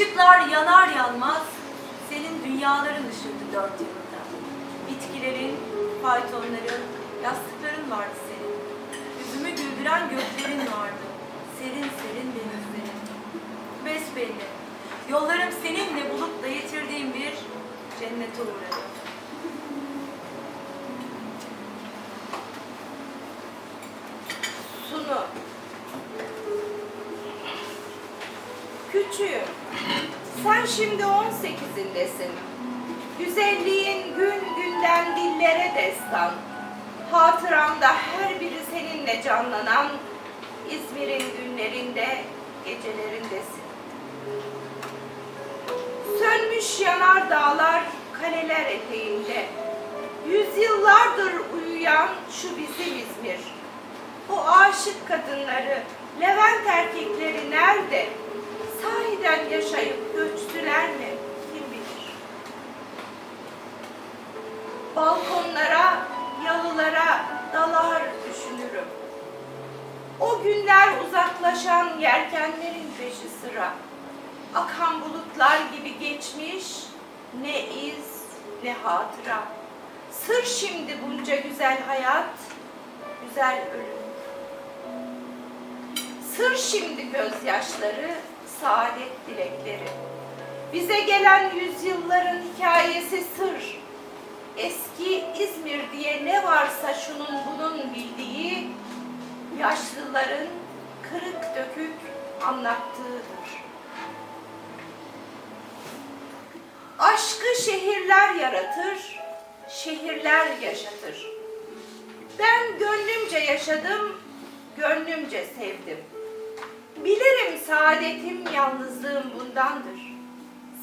Işıklar yanar yanmaz senin dünyaların ışıldı dört yılında. Bitkilerin, faytonların, yastıkların vardı senin. Yüzümü güldüren göklerin vardı. Serin serin denizlerin. Besbelli. Yollarım seninle bulutla yitirdiğim bir cennete uğradı. Sunu. Küçüğüm. Sen şimdi on sekizindesin. Güzelliğin gün günden dillere destan. Hatıramda her biri seninle canlanan İzmir'in günlerinde, gecelerindesin. Sönmüş yanar dağlar kaleler eteğinde. Yüzyıllardır uyuyan şu bizim İzmir. O aşık kadınları, Levent erkekleri nerede? Sahiden yaşayıp göçtüler mi? Kim bilir? Balkonlara, yalılara dalar düşünürüm. O günler uzaklaşan yelkenlerin peşi sıra. Akan bulutlar gibi geçmiş, ne iz ne hatıra. Sır şimdi bunca güzel hayat, güzel ölüm. Sır şimdi gözyaşları, saadet dilekleri. Bize gelen yüzyılların hikayesi sır. Eski İzmir diye ne varsa şunun bunun bildiği, yaşlıların kırık dökük anlattığıdır. Aşkı şehirler yaratır, şehirler yaşatır. Ben gönlümce yaşadım, gönlümce sevdim. Bilirim saadetim, yalnızlığım bundandır.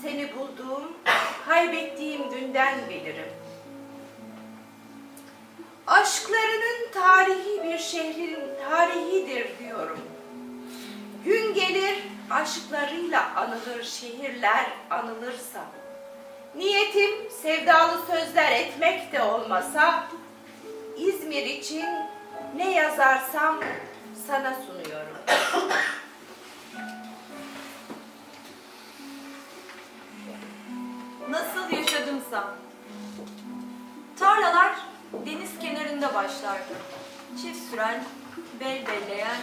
Seni bulduğum, kaybettiğim günden bilirim. Aşklarının tarihi bir şehrin tarihidir diyorum. Gün gelir aşklarıyla anılır şehirler anılırsa. Niyetim sevdalı sözler etmek de olmasa İzmir için ne yazarsam sana sunuyorum. Nasıl yaşadımsa. Tarlalar deniz kenarında başlardı. Çift süren, bel belleyen,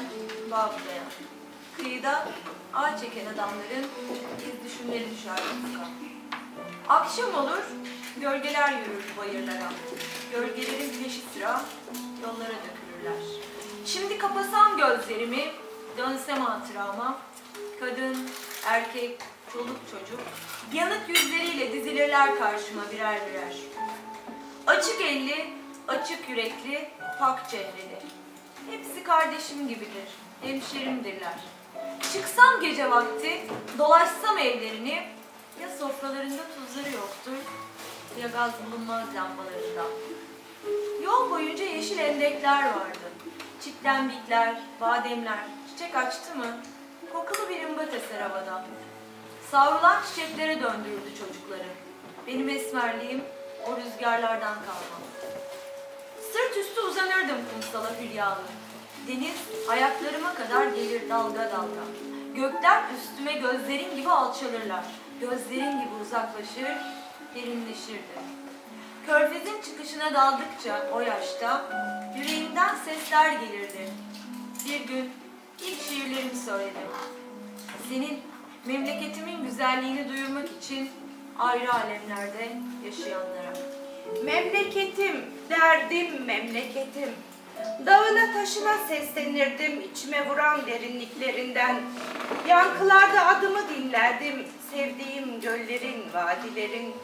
bağ bulayan. Kıyıda ağaç çeken adamların iz düşümleri ufka. Akşam olur, gölgeler yürür bayırlara. Gölgelerin peşi sıra yollara dökülürler. Şimdi kapasam gözlerimi, dönsem hatırama. Kadın, erkek, çoluk çocuk, yanık yüzleriyle dizilirler karşıma birer birer. Açık elli, açık yürekli, pak çehreli. Hepsi kardeşim gibidir, hemşerimdirler. Çıksam gece vakti, dolaşsam evlerini, ya sofralarında tuzları yoktur, ya gaz bulunmaz lambalarında. Yol boyunca yeşil endekler vardı. Çitlembikler, bademler, çiçek açtı mı? Kokulu bir imbat eser havada. Savrulan çiçeklere döndürürdü çocukları. Benim esmerliğim o rüzgarlardan kalma. Sırt üstü uzanırdım kumsala hülyalı. Deniz ayaklarıma kadar gelir dalga dalga. Gökler üstüme gözlerin gibi alçalırlar. Gözlerin gibi uzaklaşır, derinleşirdi. Körfezin çıkışına daldıkça o yaşta yüreğimden sesler gelirdi. Bir gün ilk şiirlerimi söyledim. Senin memleketimin güzelliğini duyurmak için ayrı alemlerde yaşayanlara. Memleketim, derdim memleketim. Dağına taşına seslenirdim içime vuran derinliklerinden. Yankılarda adımı dinlerdim sevdiğim göllerin, vadilerin.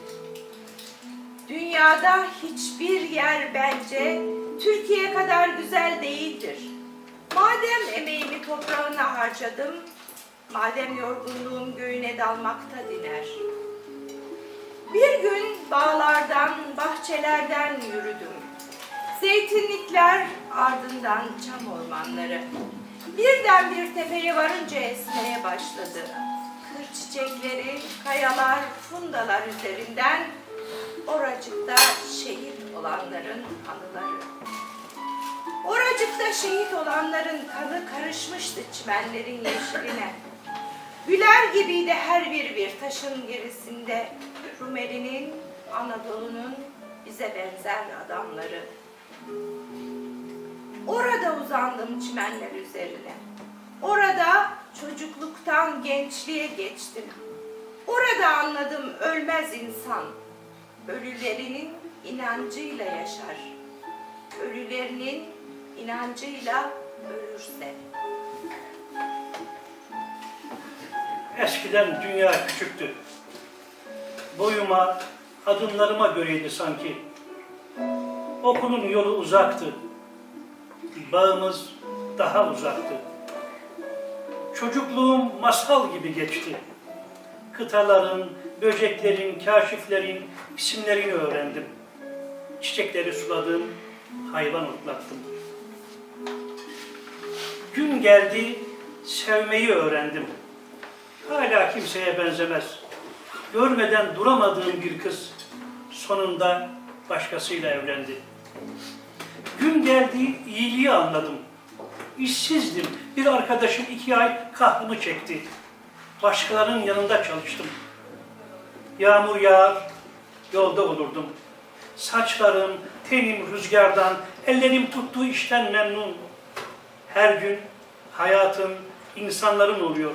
Dünyada hiçbir yer bence Türkiye kadar güzel değildir. Madem emeğimi toprağına harcadım, madem yorgunluğum göğüne dalmakta diner. Bir gün bağlardan, bahçelerden yürüdüm. Zeytinlikler ardından çam ormanları. Birden bir tepeye varınca esmeye başladı. Kır çiçekleri, kayalar, fundalar üzerinden oracıkta şehit olanların anıları. Oracıkta şehit olanların kanı karışmıştı çimenlerin yeşiline. Güler gibiydi her bir bir taşın gerisinde Rumeli'nin, Anadolu'nun bize benzer adamları. Orada uzandım çimenler üzerine. Orada çocukluktan gençliğe geçtim. Orada anladım ölmez insan. Ölülerinin inancıyla yaşar. Ölülerinin inancıyla ölürse. Eskiden dünya küçüktü. Boyuma, adımlarıma göreydi sanki. Okulun yolu uzaktı. Bağımız daha uzaktı. Çocukluğum masal gibi geçti. Kıtaların, böceklerin, kaşiflerin isimlerini öğrendim. Çiçekleri suladım, hayvan otlattım. Gün geldi, sevmeyi öğrendim. Hala kimseye benzemez. Görmeden duramadığım bir kız sonunda başkasıyla evlendi. Gün geldi iyiliği anladım. İşsizdim. Bir arkadaşım iki ay kahrımı çekti. Başkalarının yanında çalıştım. Yağmur yağar, yolda olurdum. Saçlarım, tenim rüzgardan, ellerim tuttuğu işten memnun. Her gün hayatım, insanların oluyor.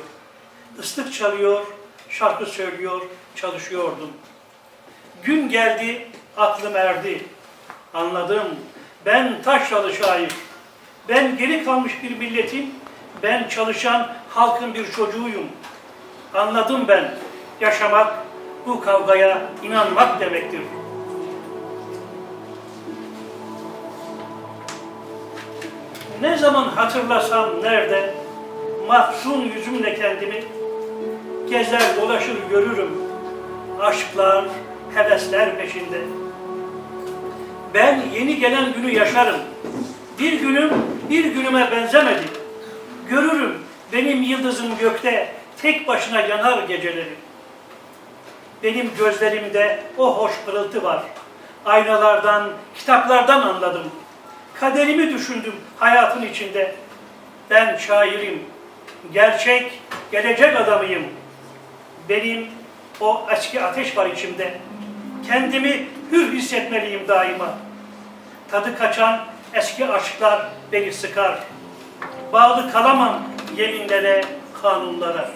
Islık çalıyor, şarkı söylüyor, çalışıyordum. Gün geldi, aklım erdi. Anladım, ben taşralı şair. Ben geri kalmış bir milletin, ben çalışan halkın bir çocuğuyum. Anladım ben, yaşamak bu kavgaya inanmak demektir. Ne zaman hatırlasam nerede, mahzun yüzümle kendimi gezer dolaşır görürüm. Aşklar, hevesler peşinde. Ben yeni gelen günü yaşarım. Bir günüm bir günüme benzemedi. Görürüm benim yıldızım gökte tek başına yanar geceleri. Benim gözlerimde o hoş pırıltı var. Aynalardan, kitaplardan anladım. Kaderimi düşündüm hayatın içinde. Ben şairim, gerçek, gelecek adamıyım. Benim o eski ateş var içimde. Kendimi hür hissetmeliyim daima. Tadı kaçan eski aşklar beni sıkar. Bağlı kalamam yeminlere, kanunlara.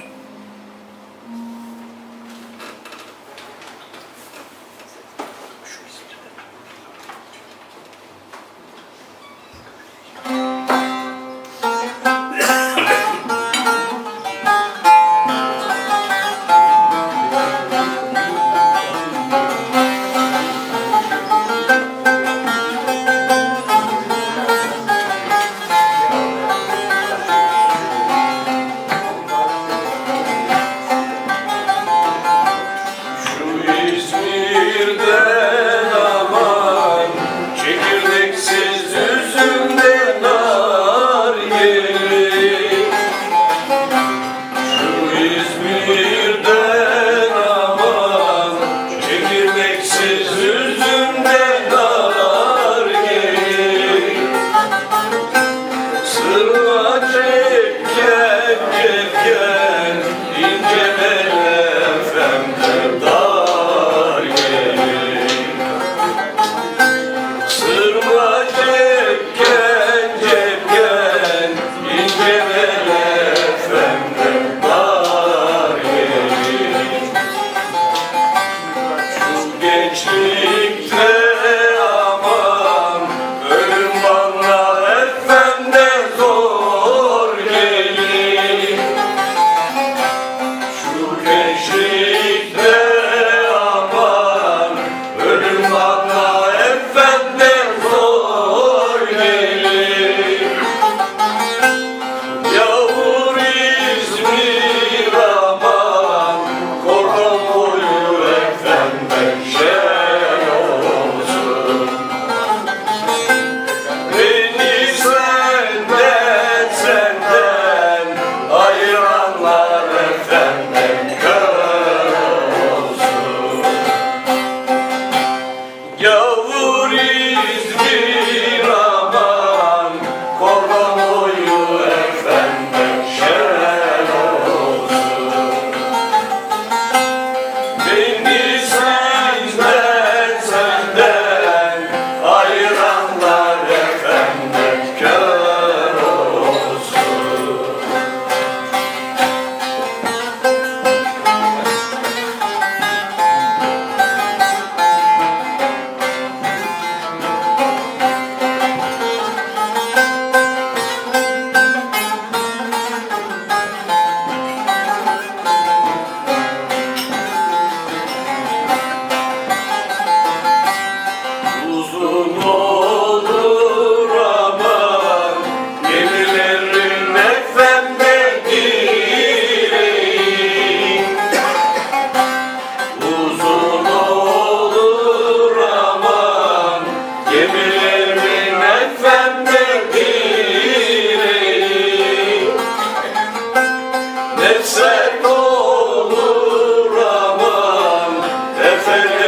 Amen.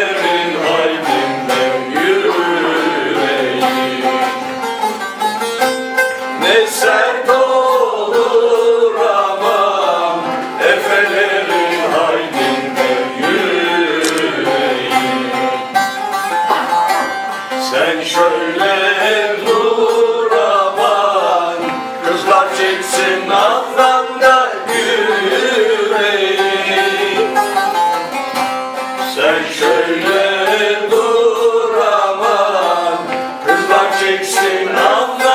sing of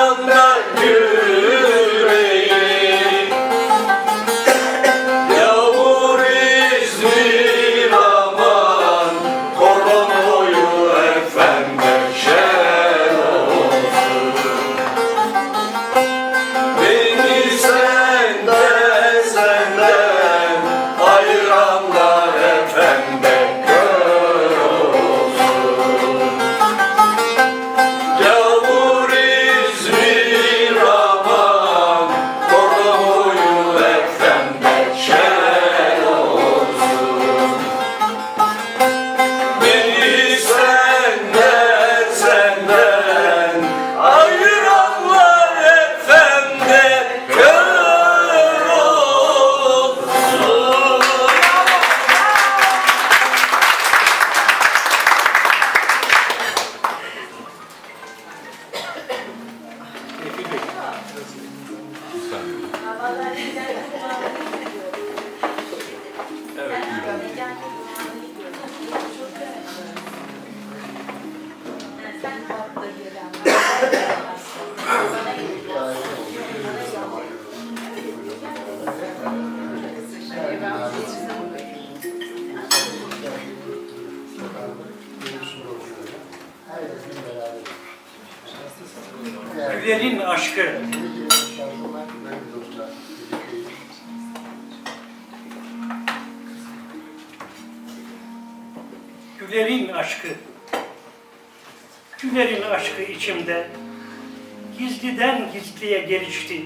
Gizliden gizliye gelişti.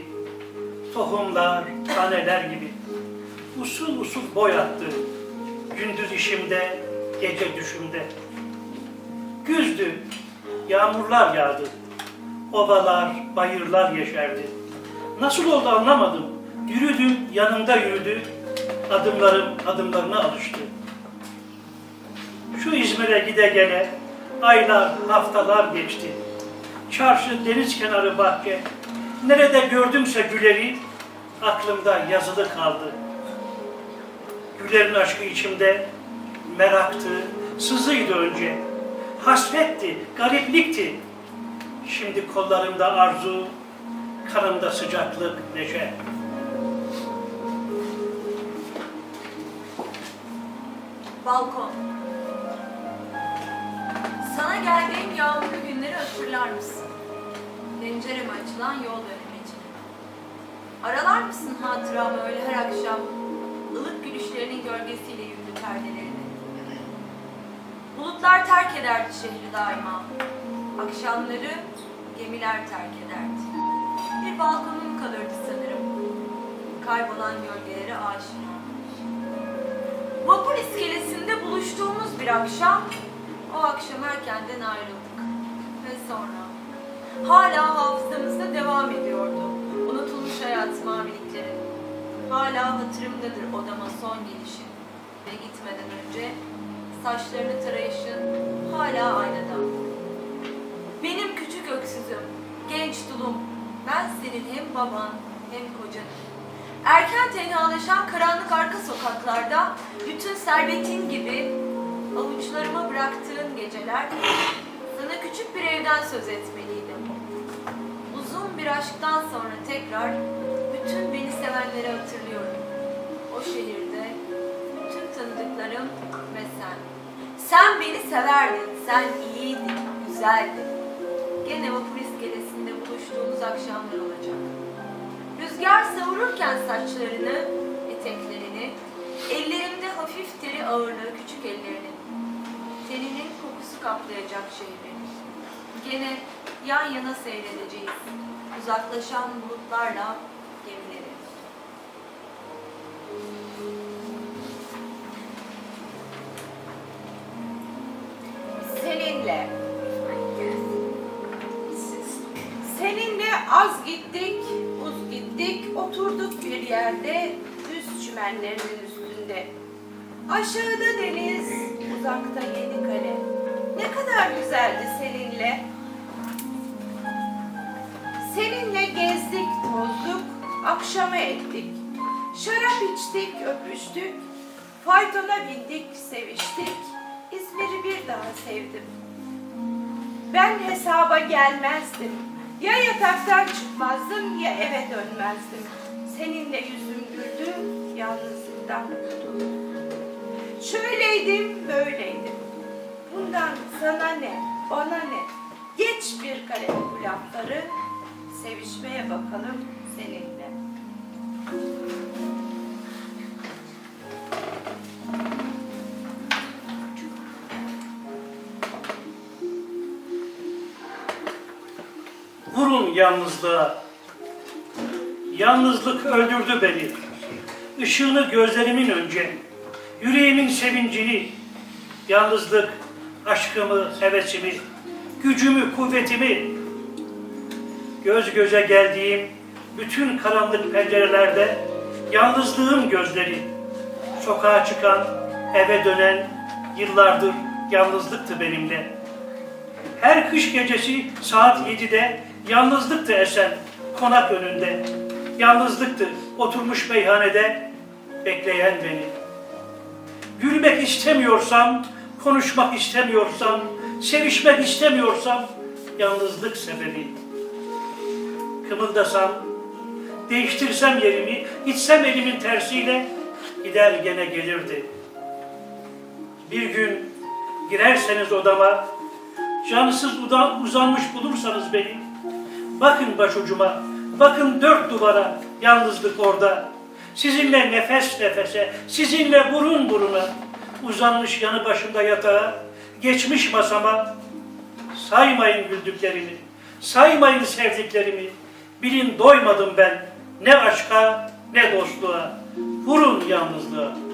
Tohumlar, taneler gibi. Usul usul boy attı. Gündüz işimde, gece düşümde. Güzdü, yağmurlar yağdı. Ovalar, bayırlar yeşerdi. Nasıl oldu anlamadım. Yürüdüm, yanımda yürüdü. Adımlarım adımlarına alıştı. Şu İzmir'e gide gele aylar, haftalar geçti. Çarşı, deniz kenarı bahçe. Nerede gördümse Güler'i aklımda yazılı kaldı. Güler'in aşkı içimde meraktı, sızıydı önce. Hasretti, gariplikti. Şimdi kollarımda arzu, kanımda sıcaklık, neşe. Balkon. Sana geldiğim yağmurlu hatırlar mısın? Pencereme açılan yol dönemeci. Aralar mısın hatıramı öyle her akşam ılık gülüşlerinin gölgesiyle yüklü perdelerini? Bulutlar terk ederdi şehri daima. Akşamları gemiler terk ederdi. Bir balkonum kalırdı sanırım. Kaybolan gölgelere aşina. Vapur iskelesinde buluştuğumuz bir akşam, o akşam erkenden ayrıldık. Ve sonra hala hafızamızda devam ediyordu. Unutulmuş hayat mavilikleri. Hala hatırımdadır odama son gelişin. Ve gitmeden önce saçlarını tarayışın hala aynada. Benim küçük öksüzüm, genç dulum, ben senin hem baban hem kocanım. Erken tenhalaşan karanlık arka sokaklarda bütün servetin gibi avuçlarıma bıraktığın geceler sana küçük bir evden söz etmeliydim. Uzun bir aşktan sonra tekrar bütün beni sevenleri hatırlıyorum. O şehirde tüm tanıdıklarım ve sen. Sen beni severdin, sen iyiydin, güzeldin. Gene vapur iskelesinde buluştuğumuz akşamlar olacak. Rüzgar savururken saçlarını, eteklerini, ellerimde hafif teri ağırlığı küçük ellerinin, teninin kaplayacak şehri. Gene yan yana seyredeceğiz, uzaklaşan bulutlarla gemileri. Seninle. Seninle az gittik, uz gittik, oturduk bir yerde düz çimenlerinin üstünde. Aşağıda deniz, güzeldi seninle. Seninle gezdik, tozduk, akşama ettik. Şarap içtik, öpüştük. Faytona bindik, seviştik. İzmir'i bir daha sevdim. Ben hesaba gelmezdim. Ya yataktan çıkmazdım ya eve dönmezdim. Seninle yüzüm güldü, yalnızlıktan kurtuldum. Şöyleydim, böyleydim. Bundan sana ne, bana ne? Geç bir kare bu lafları, sevişmeye bakalım seninle. Vurun yalnızlığa. Yalnızlık öldürdü beni. Işığını gözlerimin önce, yüreğimin sevincini, yalnızlık aşkımı, hevesimi, gücümü, kuvvetimi, göz göze geldiğim bütün karanlık pencerelerde yalnızlığım gözleri, sokağa çıkan, eve dönen yıllardır yalnızlıktı benimle. Her kış gecesi saat 7'de yalnızlıktı esen konak önünde. Yalnızlıktı oturmuş meyhanede bekleyen beni. Gülmek istemiyorsam, konuşmak istemiyorsam, sevişmek istemiyorsam yalnızlık sebebi. Kımıldasam, değiştirsem yerimi, gitsem elimin tersiyle gider gene gelirdi. Bir gün girerseniz odama, cansız uzanmış bulursanız beni, bakın başucuma, bakın dört duvara, yalnızlık orada. Sizinle nefes nefese, sizinle burun buruna, uzanmış yanı başımda yatağa, geçmiş masama, saymayın güldüklerimi, saymayın sevdiklerimi, bilin doymadım ben, ne aşka ne dostluğa, vurun yalnızlığa.